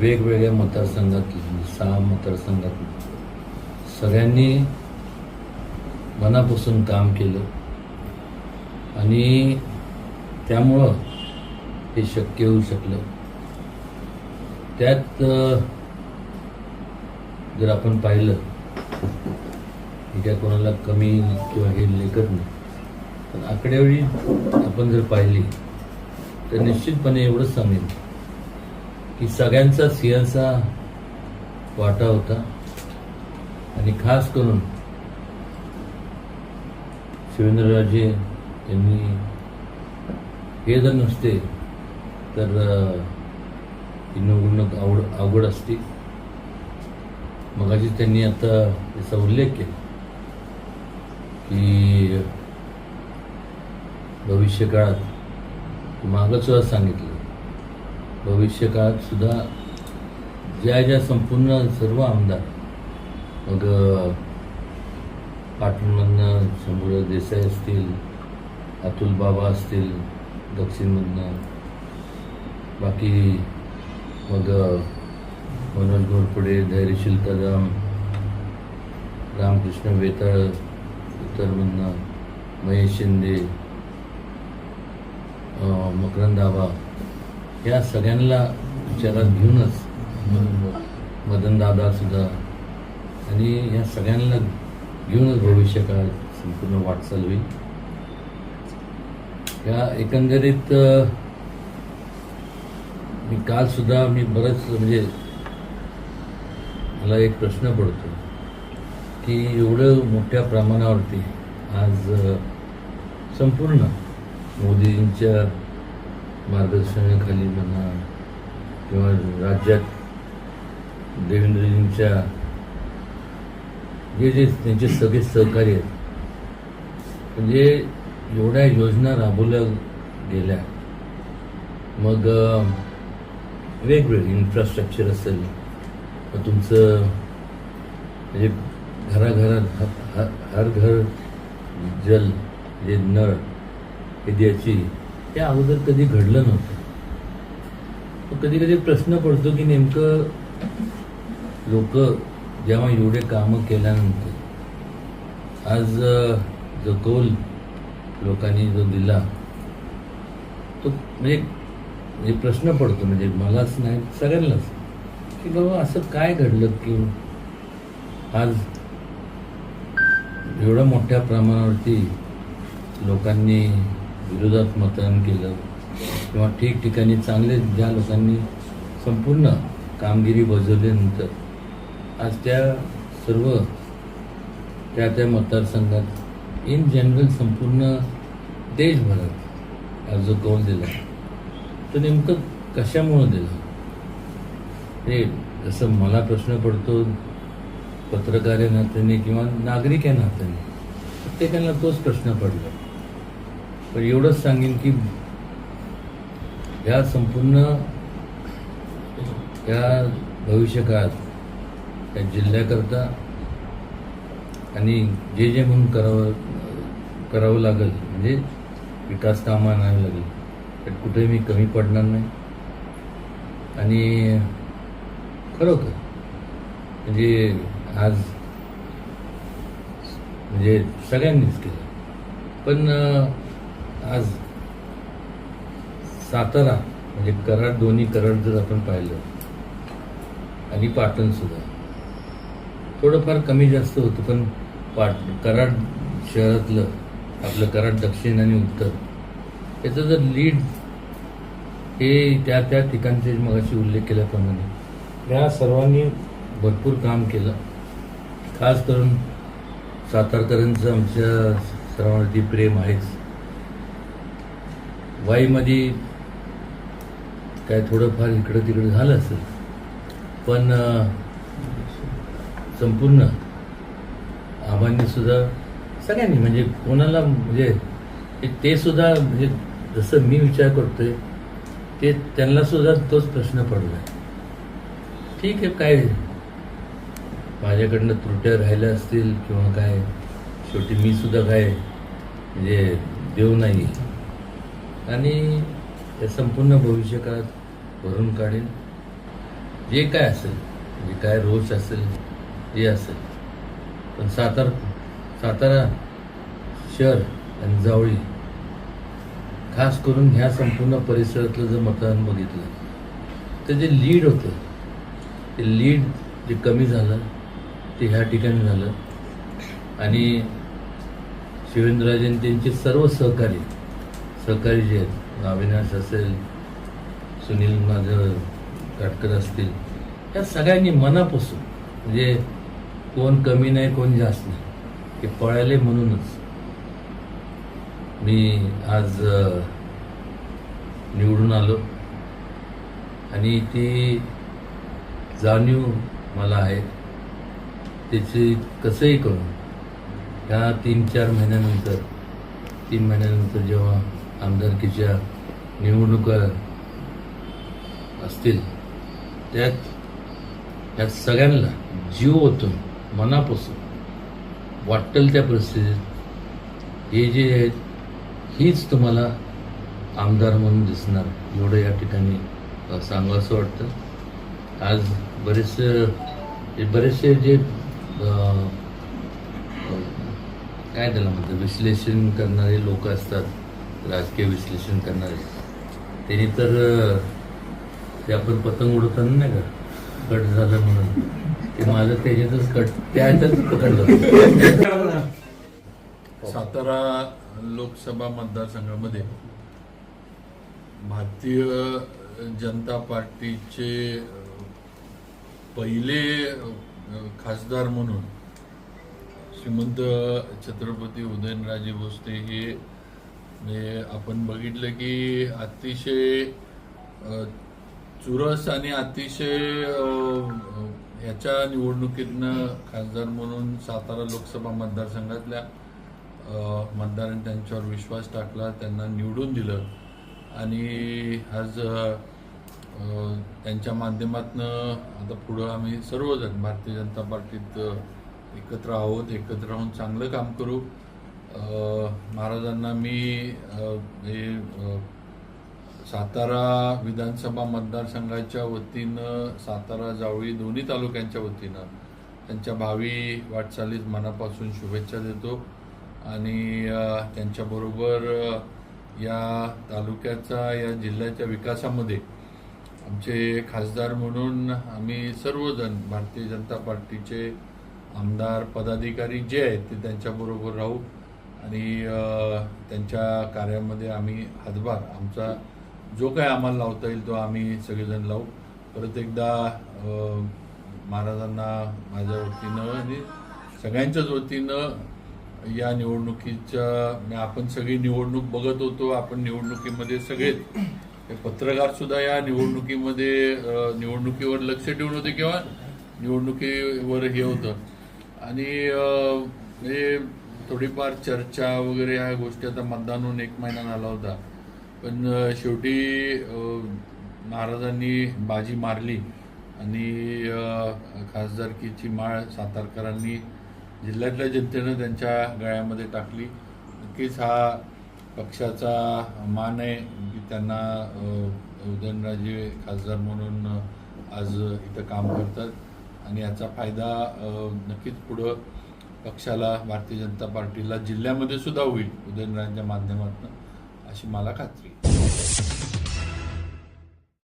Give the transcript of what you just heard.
वेगवेगळ्या मतदारसंघातली सहा मतदारसंघातली सगळ्यांनी मनापासून काम केलं. आणि त्यामुळं हे शक्य होऊ शकलं. त्यात जर आपण पाहिलं की काय कोणाला कमी किंवा हे लेखत नाही. पण आकडेवारी आपण जर पाहिली तर निश्चितपणे एवढंच सांगेन. की सगळ्यांचा सिंहचा वाटा होता. आणि खास करून शिवेंद्रराजे यांनी हे जर नसते तर ही निवडणूक आवड अवघड असती. मगाशी त्यांनी आता याचा उल्लेख केला. की भविष्य काळात मागंसुद्धा सांगितलं. भविष्यकाळात सुद्धा ज्या ज्या संपूर्ण सर्व आमदार मग पाटणमधनं शंभूराज देसाई असतील अतुल बाबा असतील दक्षिणमधनं बाकी मग मनोज घोरपडे धैर्यशील कदम रामकृष्ण वेताळ उत्तरमधनं महेश शिंदे मकरंदाबा मकरंद या सगळ्यांना विचारात घेऊनच मदन दादा सुद्धा आणि या सगळ्यांना घेऊनच भविष्य काळात संपूर्ण वाटचाल होईल. या एकंदरीत मी काल सुद्धा मी बरंच म्हणजे मला एक प्रश्न पडतो की एवढं मोठ्या प्रमाणावरती आज संपूर्ण मोदींच्या मार्गदर्शनाखाली म्हणा किंवा राज्यात देवेंद्रजींच्या जे जे त्यांचे सगळे सहकारी आहेत म्हणजे एवढ्या योजना राबवल्या गेल्या. मग वेगवेगळे इन्फ्रास्ट्रक्चर असेल तुमचं म्हणजे घराघरात हर घर जल जे नळ हे द्यायची ते अगोदर कधी घडलं नव्हतं. कधी कधी प्रश्न पडतो की नेमकं लोक जेव्हा एवढे कामं केल्यानंतर आज जो कौल लोकांनी जो दिला तो म्हणजे म्हणजे प्रश्न पडतो. म्हणजे मलाच नाही सगळ्यांनाच. की बाबा असं काय घडलं की आज एवढ्या मोठ्या प्रमाणावरती लोकांनी विरोधात मतदान केलं. किंवा ठिकठिकाणी चांगले ज्या लोकांनी संपूर्ण कामगिरी बजावल्यानंतर आज त्या सर्व त्या त्या मतदारसंघात इन जनरल संपूर्ण देशभरात आज जो कौल दिला. तो नेमकं कशामुळं दिला? हे जसं मला प्रश्न पडतो पत्रकार या नात्याने किंवा नागरिक या नात्याने प्रत्येकाला तोच प्रश्न पडला. पण एवढंच सांगेन की ह्या संपूर्ण या भविष्यकाळात या जिल्ह्याकरता आणि जे जे म्हणून करावं करावं लागेल म्हणजे विकास कामं आणावी लागेल त्यात कुठेही मी कमी पडणार नाही. आणि खरोखर म्हणजे आज म्हणजे सगळ्यांनीच केलं. पण आज सातारा म्हणजे कराड दोन्ही कराड जर आपण पाहिलं आणि पाटण सुद्धा. थोडंफार कमी जास्त होतं पण पाट कराड शहरातलं आपलं कराड दक्षिण आणि उत्तर याचं जर लीड हे त्या त्या ठिकाणचे मगाशी उल्लेख केल्याप्रमाणे या सर्वांनी भरपूर काम केलं. खास करून सातारकरांचं आमच्या सर्वांवरती प्रेम आहेच. वाईमध्ये काय थोडंफार इकडं तिकडं झालं असेल पण संपूर्ण आबांनी सुद्धा सगळ्यांनी म्हणजे कोणाला म्हणजे ते- ते सुद्धा म्हणजे जसं मी विचार करतोय ते त्यांना सुद्धा तोच प्रश्न पडला ठीक आहे काय माझ्याकडनं त्रुट्या राहिल्या असतील किंवा काय शेवटी मी सुद्धा काय म्हणजे देव नाही. आणि संपूर्ण भविष्यकाळात भरून काढेन. जे काय असेल जे काय रोष असेल जे असेल. पण सातार सातारा शहर आणि जावळी खास करून ह्या संपूर्ण परिसरातलं जर मतदान बघितलं तर जे लीड होतं ते लीड जे कमी झालं ते ह्या ठिकाणी झालं. आणि शिवेंद्रराजेन त्यांचे सर्व सहकारी सहकारी जे आहेत अविनाश असेल सुनील माझं काटकर असतील या सगळ्यांनी मनापासून म्हणजे कोण कमी नाही कोण जास्त नाही ते पळाले म्हणूनच. मी आज निवडून आलो. आणि ती जाणीव मला आहे. त्याची कसंही करून ह्या तीन चार महिन्यानंतर तीन महिन्यानंतर जेव्हा आमदारकीच्या निवडणुका असतील त्यात ह्या सगळ्यांना जीव ओतून मनापासून वाटेल त्या परिस्थितीत हे जे आहेत हीच तुम्हाला आमदार म्हणून दिसणार. एवढं या ठिकाणी सांगावं असं वाटतं. आज बरेचसे बरेचसे जे काय त्याला म्हणतात विश्लेषण करणारे लोक असतात राजकीय विश्लेषण करणारे त्यांनी तर ते आपण पतंग उडवताना नाही का? कट झालं म्हणून. ते माझं त्याच्यातच कट त्याच्यातच पकडलं सातारा लोकसभा मतदारसंघामध्ये भारतीय जनता पार्टीचे पहिले खासदार म्हणून श्रीमंत छत्रपती उदयनराजे भोसले हे म्हणजे आपण बघितलं की अतिशय चुरस आणि अतिशय याच्या निवडणुकीतनं खासदार म्हणून सातारा लोकसभा मतदारसंघातल्या मतदारांनी त्यांच्यावर विश्वास टाकला त्यांना निवडून दिलं. आणि आज त्यांच्या माध्यमातनं आता पुढं आम्ही सर्वजण भारतीय जनता पार्टीत एकत्र आहोत एकत्र राहून चांगलं काम करू. महाराजांना मी हे सातारा विधानसभा मतदारसंघाच्या वतीनं सातारा जावळी दोन्ही तालुक्यांच्या वतीनं त्यांच्या भावी वाटचालीत मनापासून शुभेच्छा देतो. आणि त्यांच्याबरोबर या तालुक्याचा या जिल्ह्याच्या विकासामध्ये आमचे खासदार म्हणून आम्ही सर्वजण भारतीय जनता पार्टीचे आमदार पदाधिकारी जे आहेत ते त्यांच्याबरोबर राहू. आणि त्यांच्या कार्यामध्ये आम्ही हातभार आमचा जो काय आम्हाला लावता येईल तो आम्ही सगळेजण लावू. परत एकदा महाराजांना माझ्या वतीनं आणि सगळ्यांच्याच वतीनं या निवडणुकीच्या म्हणजे आपण सगळी निवडणूक बघत होतो आपण निवडणुकीमध्ये सगळेच. हे पत्रकार सुद्धा या निवडणुकीमध्ये निवडणुकीवर लक्ष ठेवून होते किंवा निवडणुकीवर हे होतं. आणि हे थोडीफार चर्चा वगैरे ह्या गोष्टी आता मतदान होऊन एक महिना झाला होता. पण शेवटी महाराजांनी बाजी मारली आणि खासदारकीची माळ सातारकरांनी जिल्ह्यातल्या जनतेनं त्यांच्या गळ्यामध्ये टाकली. नक्कीच हा पक्षाचा मान आहे. की त्यांना उदयनराजे खासदार म्हणून आज इथं काम करतात. आणि याचा फायदा नक्कीच पुढं पक्षाला भारतीय जनता पार्टीला जिल्ह्यामध्ये सुद्धा होईल उदयनरायांच्या माध्यमातून अशी मला खात्री आहे.